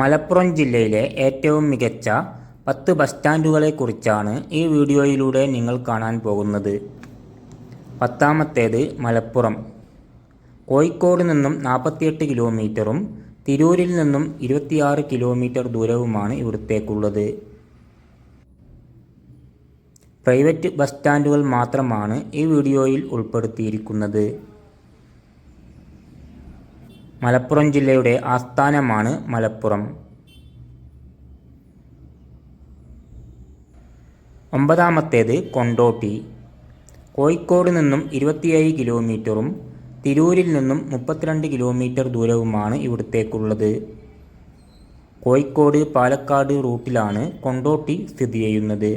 മലപ്പുറം ജില്ലയിലെ ഏറ്റവും മികച്ച പത്ത് ബസ് സ്റ്റാൻഡുകളെക്കുറിച്ചാണ് ഈ വീഡിയോയിലൂടെ നിങ്ങൾ കാണാൻ പോകുന്നത്. പത്താമത്തേത് മലപ്പുറം. കോഴിക്കോട് നിന്നും നാൽപ്പത്തിയെട്ട് കിലോമീറ്ററും തിരൂരിൽ നിന്നും ഇരുപത്തിയാറ് കിലോമീറ്റർ ദൂരവുമാണ് ഇവിടത്തേക്കുള്ളത്. പ്രൈവറ്റ് ബസ് സ്റ്റാൻഡുകൾ മാത്രമാണ് ഈ വീഡിയോയിൽ ഉൾപ്പെടുത്തിയിരിക്കുന്നത്. മലപ്പുറം ജില്ലയുടെ ആസ്ഥാനമാണ് മലപ്പുറം. ഒമ്പതാമത്തേത് കൊണ്ടോട്ടി. കോഴിക്കോട് നിന്നും ഇരുപത്തിയേഴ് കിലോമീറ്ററും തിരൂരിൽ നിന്നും മുപ്പത്തിരണ്ട് കിലോമീറ്റർ ദൂരവുമാണ് ഇവിടത്തേക്കുള്ളത്. കോഴിക്കോട് പാലക്കാട് റൂട്ടിലാണ് കൊണ്ടോട്ടി സ്ഥിതി ചെയ്യുന്നത്.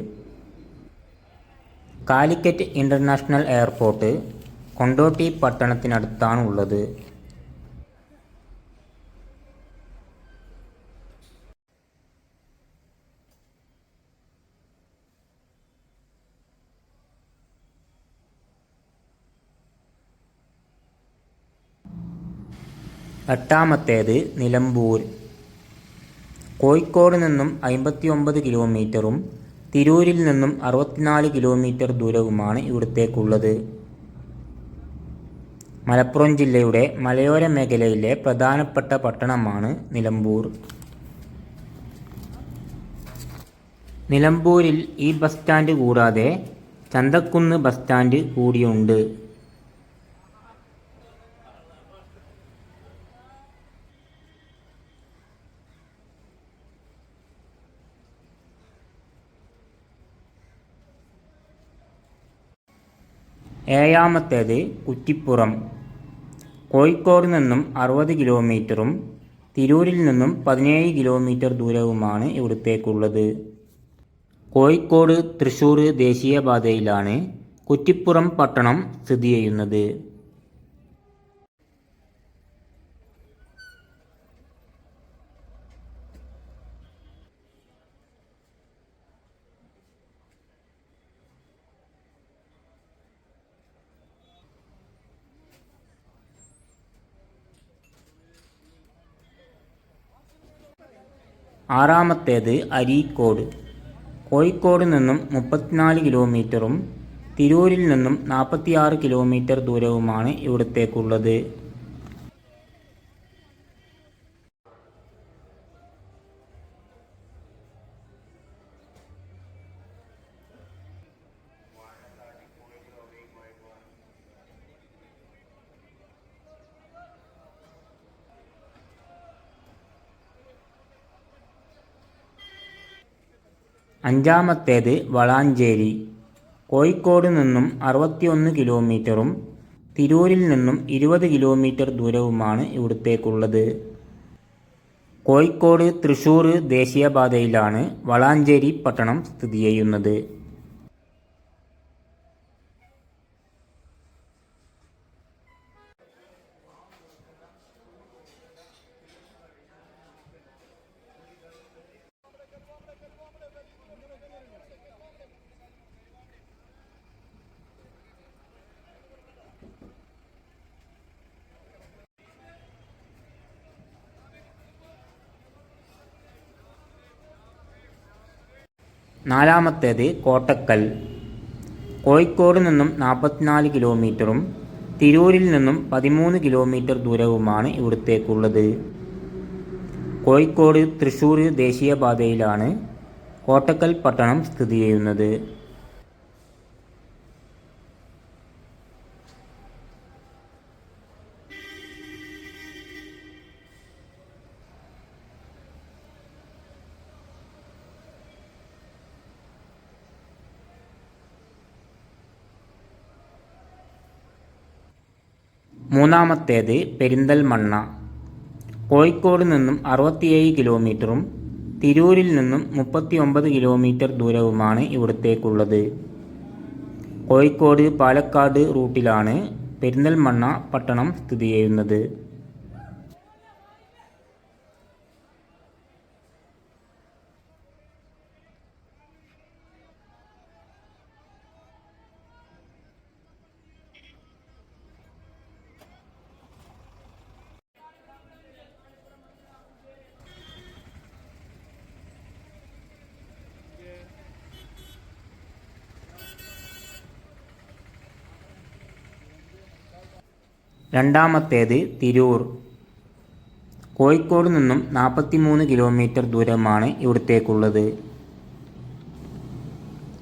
കാലിക്കറ്റ് ഇന്റർനാഷണൽ എയർപോർട്ട് കൊണ്ടോട്ടി പട്ടണത്തിനടുത്താണ് എട്ടാമത്തേത് നിലമ്പൂർ. കോഴിക്കോട് നിന്നും അമ്പത്തി ഒമ്പത് കിലോമീറ്ററും തിരൂരിൽ നിന്നും അറുപത്തിനാല് കിലോമീറ്റർ ദൂരവുമാണ് ഇവിടത്തേക്കുള്ളത്. മലപ്പുറം ജില്ലയുടെ മലയോര മേഖലയിലെ പ്രധാനപ്പെട്ട പട്ടണമാണ് നിലമ്പൂർ. നിലമ്പൂരിൽ ഈ ബസ് സ്റ്റാൻഡ് കൂടാതെ ചന്തക്കുന്ന് ബസ് സ്റ്റാൻഡ് കൂടിയുണ്ട്. ഏഴാമത്തേത് കുറ്റിപ്പുറം. കോഴിക്കോട് നിന്നും അറുപത് കിലോമീറ്ററും തിരൂരിൽ നിന്നും പതിനേഴ് കിലോമീറ്റർ ദൂരവുമാണ് ഇവിടത്തേക്കുള്ളത്. കോഴിക്കോട് തൃശ്ശൂർ ദേശീയപാതയിലാണ് കുറ്റിപ്പുറം പട്ടണം സ്ഥിതി ചെയ്യുന്നത്. ആറാമത്തേത് അരീക്കോട്. കോഴിക്കോട് നിന്നും മുപ്പത്തിനാല് കിലോമീറ്ററും തിരൂരിൽ നിന്നും നാൽപ്പത്തിയാറ് കിലോമീറ്റർ ദൂരവുമാണ് ഇവിടത്തേക്കുള്ളത്. അഞ്ചാമത്തേത് വളാഞ്ചേരി. കോഴിക്കോട് നിന്നും അറുപത്തിയൊന്ന് കിലോമീറ്ററും തിരൂരിൽ നിന്നും ഇരുപത് കിലോമീറ്റർ ദൂരവുമാണ് ഇവിടത്തേക്കുള്ളത്. കോഴിക്കോട് തൃശ്ശൂർ ദേശീയപാതയിലാണ് വളാഞ്ചേരി പട്ടണം സ്ഥിതി ചെയ്യുന്നത്. നാലാമത്തേത് കോട്ടക്കൽ. കോഴിക്കോട് നിന്നും നാൽപ്പത്തിനാല് കിലോമീറ്ററും തിരൂരിൽ നിന്നും പതിമൂന്ന് കിലോമീറ്റർ ദൂരവുമാണ് ഇവിടത്തേക്കുള്ളത്. കോഴിക്കോട് തൃശ്ശൂർ ദേശീയപാതയിലാണ് കോട്ടക്കൽ പട്ടണം സ്ഥിതി ചെയ്യുന്നത്. മൂന്നാമത്തേത് പെരിന്തൽമണ്ണ. കോഴിക്കോട് നിന്നും അറുപത്തിയേഴ് കിലോമീറ്ററും തിരൂരിൽ നിന്നും മുപ്പത്തി ഒമ്പത് കിലോമീറ്റർ ദൂരവുമാണ് ഇവിടത്തേക്കുള്ളത്. കോഴിക്കോട് പാലക്കാട് റൂട്ടിലാണ് പെരിന്തൽമണ്ണ പട്ടണം സ്ഥിതി ചെയ്യുന്നത്. രണ്ടാമത്തേത് തിരൂർ. കോഴിക്കോട് നിന്നും നാൽപ്പത്തിമൂന്ന് കിലോമീറ്റർ ദൂരമാണ് ഇവിടത്തേക്കുള്ളത്.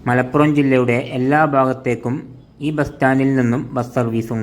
മലപ്പുറം ജില്ലയുടെ എല്ലാ ഭാഗത്തേക്കും ഈ ബസ് സ്റ്റാൻഡിൽ നിന്നും ബസ് സർവീസ്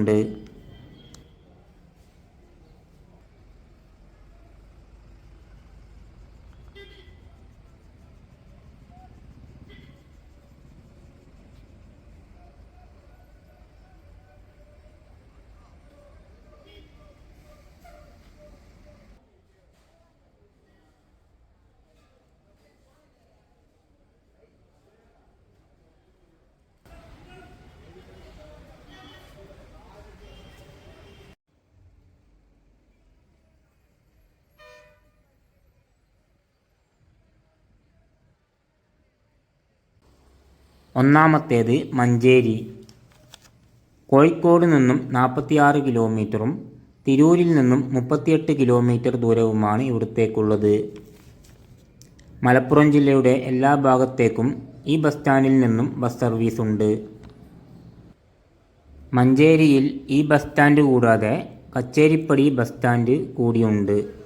ഒന്നാമത്തേത് മഞ്ചേരി. കോഴിക്കോട് നിന്നും നാൽപ്പത്തിയാറ് കിലോമീറ്ററും തിരൂരിൽ നിന്നും മുപ്പത്തിയെട്ട് കിലോമീറ്റർ ദൂരവുമാണ് ഇവിടത്തേക്കുള്ളത്. മലപ്പുറം ജില്ലയുടെ എല്ലാ ഭാഗത്തേക്കും ഈ ബസ് സ്റ്റാൻഡിൽ നിന്നും ബസ് സർവീസ് ഉണ്ട്. മഞ്ചേരിയിൽ ഈ ബസ് സ്റ്റാൻഡ് കൂടാതെ കച്ചേരിപ്പടി ബസ് സ്റ്റാൻഡ് കൂടിയുണ്ട്.